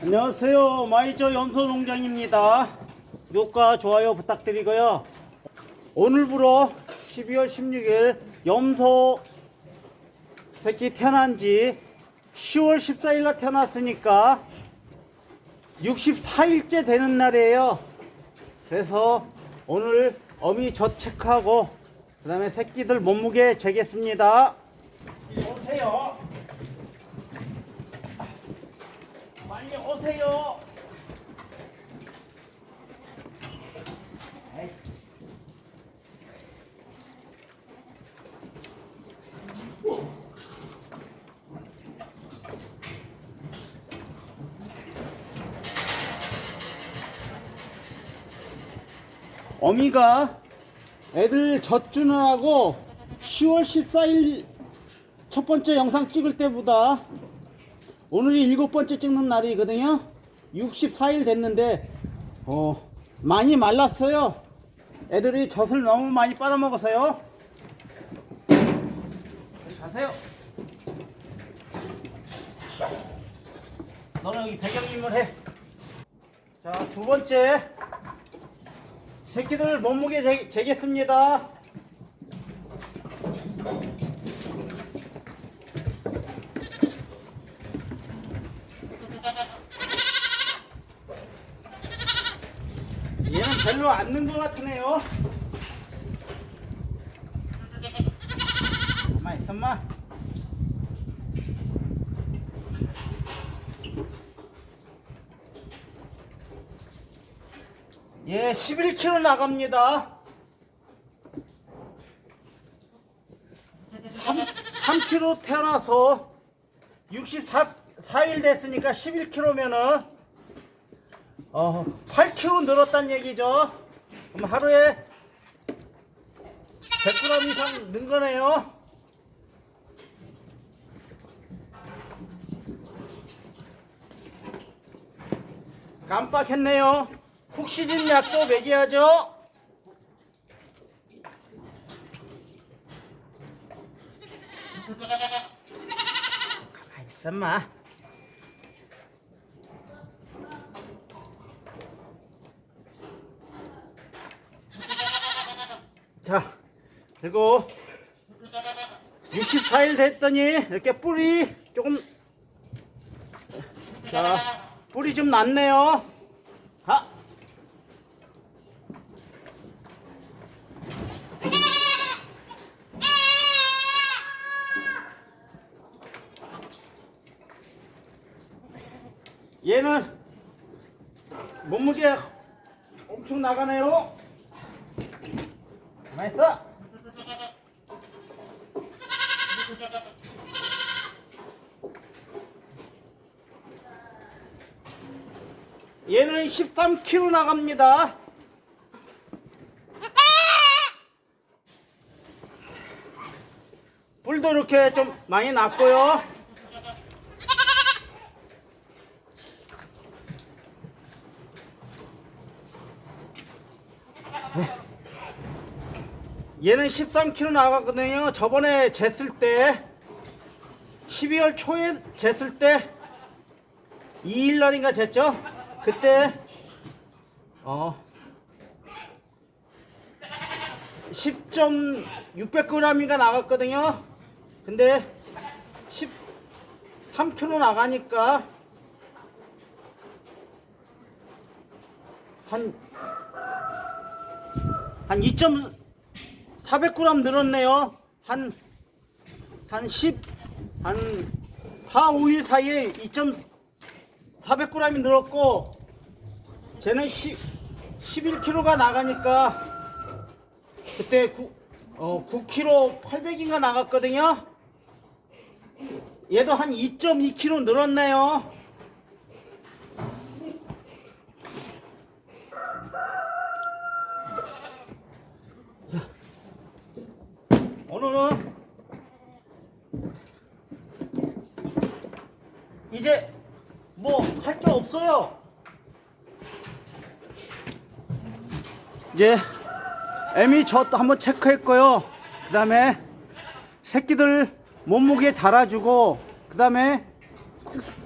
안녕하세요. 마이저 염소 농장입니다. 구독과 좋아요 부탁드리고요. 오늘부로 12월 16일 염소 새끼 태어난 지 10월 14일 날 태어났으니까 64일째 되는 날이에요. 그래서 오늘 어미 젖 체크하고 그 다음에 새끼들 몸무게 재겠습니다. 오세요. 빨리 오세요. 어미가 애들 젖주느라고 10월 14일 첫 번째 영상 찍을 때보다 오늘이 일곱 번째 찍는 날이거든요. 64일 됐는데 어 많이 말랐어요. 애들이 젖을 너무 많이 빨아먹어서요. 가세요. 너는 여기 배경임을 해. 자, 두 번째 새끼들 몸무게 재, 재겠습니다. 얘는 별로 안는것 같으네요. 가만 있어마. 예, 11kg 나갑니다. 3, 3kg 태어나서 64 일 됐으니까 11kg면은 어, 8kg 늘었단 얘기죠. 그럼 하루에 100g 이상 는 거네요. 깜빡했네요. 쿡 시즌 약도 먹여야죠. 가만히 있어마. 자, 그리고 64일 됐더니 이렇게 뿌리 조금 자, 뿌리 좀 났네요. 하. 얘는 몸무게 엄청 나가네요. 가만 있어. 얘는 13kg 나갑니다. 뿔도 이렇게 좀 많이 났고요. 얘는 13kg 나가거든요. 저번에 쟀을 때 12월 초에 쟀을 때 2일 날인가 쟀죠? 그때 어 10.600g인가 나갔거든요. 근데 13kg 나가니까 한한 2.400g 늘었네요. 한, 한 10, 한 4, 5일 사이에 2.400g이 늘었고, 쟤는 10, 11kg가 나가니까, 그때 9, 어, 9kg 800인가 나갔거든요. 얘도 한 2.2kg 늘었네요. 오늘은 이제 뭐 할 게 없어요. 이제 애미 젖도 한번 체크했고요. 그 다음에 새끼들 몸무게 달아주고 그 다음에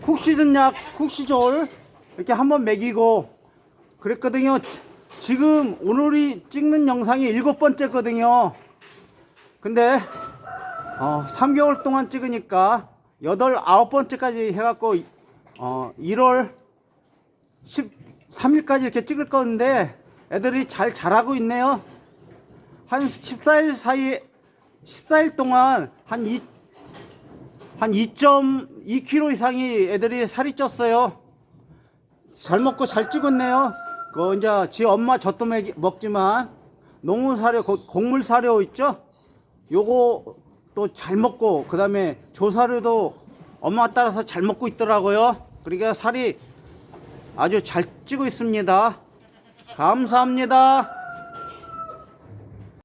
쿡시즌 약 쿡시졸 이렇게 한번 먹이고 그랬거든요. 지- 지금 오늘이 찍는 영상이 일곱 번째거든요. 근데 어, 3개월 동안 찍으니까 여덟 아홉 번째까지 해갖고 어, 1월 13일까지 이렇게 찍을 건데 애들이 잘 자라고 있네요. 한 14일 사이 14일 동안 한 2, 한 2.2kg 이상이 애들이 살이 쪘어요. 잘 먹고 잘 찍었네요. 그 이제 지 엄마 젖도 먹- 먹지만 농무 사료, 고- 곡물 사료 있죠? 요거 또 잘 먹고 그다음에 조사료도 엄마 따라서 잘 먹고 있더라고요. 그러니까 살이 아주 잘 찌고 있습니다. 감사합니다.